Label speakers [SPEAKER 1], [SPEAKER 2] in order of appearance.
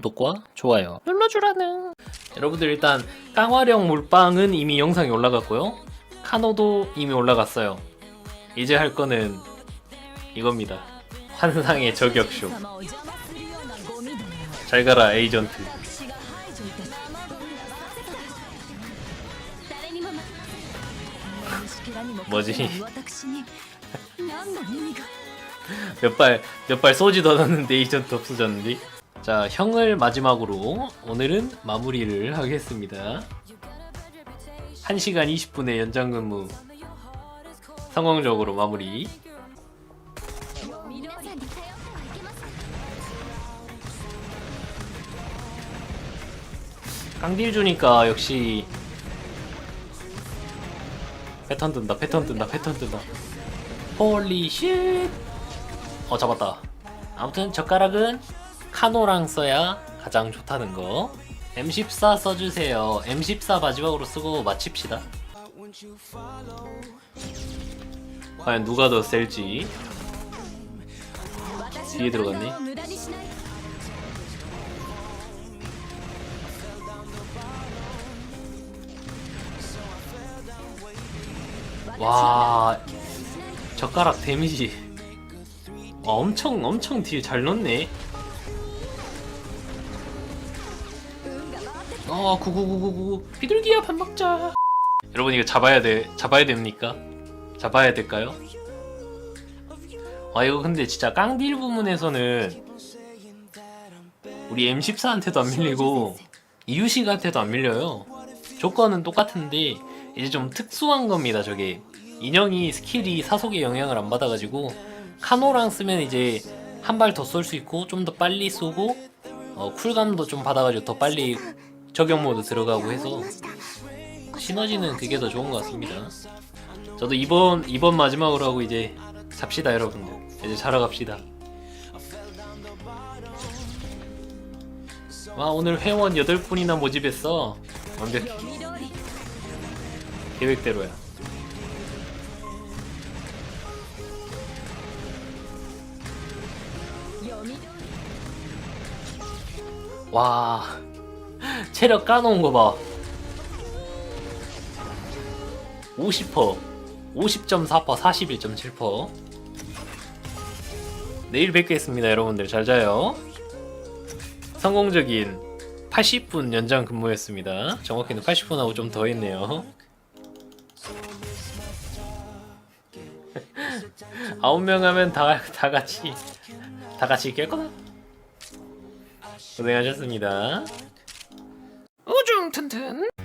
[SPEAKER 1] 구독과 좋아요 눌러주라는. 여러분들 일단 깡화령 물빵은 이미 영상이 올라갔고요. 카노도 이미 올라갔어요. 이제 할 거는 이겁니다. 환상의 저격쇼. 잘 가라 에이전트. 뭐지? 몇 발 몇 발 쏘지도 않았는데 에이전트 없어졌는데? 자 형을 마지막으로 오늘은 마무리를 하겠습니다. 1시간 20분의 연장근무. 성공적으로 마무리. 깡딜 주니까 역시 패턴 뜬다 패턴 뜬다 패턴 뜬다. 홀리 쉣어 잡았다. 아무튼 젓가락은 카노랑 써야 가장 좋다는 거. M14 써주세요. M14 마지막으로 쓰고 마칩시다. 과연 누가 더 셀지. 뒤에
[SPEAKER 2] 들어갔니?
[SPEAKER 1] 와 젓가락 데미지. 와, 엄청 엄청 딜 잘 넣네. 어 구구구구구 비둘기야 밥 먹자. 여러분 이거 잡아야 돼 잡아야 됩니까? 잡아야 될까요? 아 이거 근데 진짜 깡딜 부문에서는 우리 M14한테도 안 밀리고 이유식한테도 안 밀려요. 조건은 똑같은데 이제 좀 특수한 겁니다 저게. 인형이 스킬이 사속의 영향을 안 받아가지고 카노랑 쓰면 이제 한 발 더 쏠 수 있고 좀 더 빨리 쏘고 어, 쿨감도 좀 받아가지고 더 빨리 적용 모드 들어가고 해서 시너지는 그게 더 좋은 것 같습니다. 저도 이번 이번 마지막으로 하고 이제 잡시다 여러분들. 이제 자러 갑시다. 와 오늘 회원 8분이나 모집했어. 완벽히. 계획대로야. 와 체력 까놓은 거 봐. 50%, 50.4%, 41.7%. 내일 뵙겠습니다, 여러분들. 잘 자요. 성공적인 80분 연장 근무였습니다. 정확히는 80분하고 좀 더 했네요. 아홉 명 하면 다, 다 같이 다 같이 깰거나 고생하셨습니다 우중 튼튼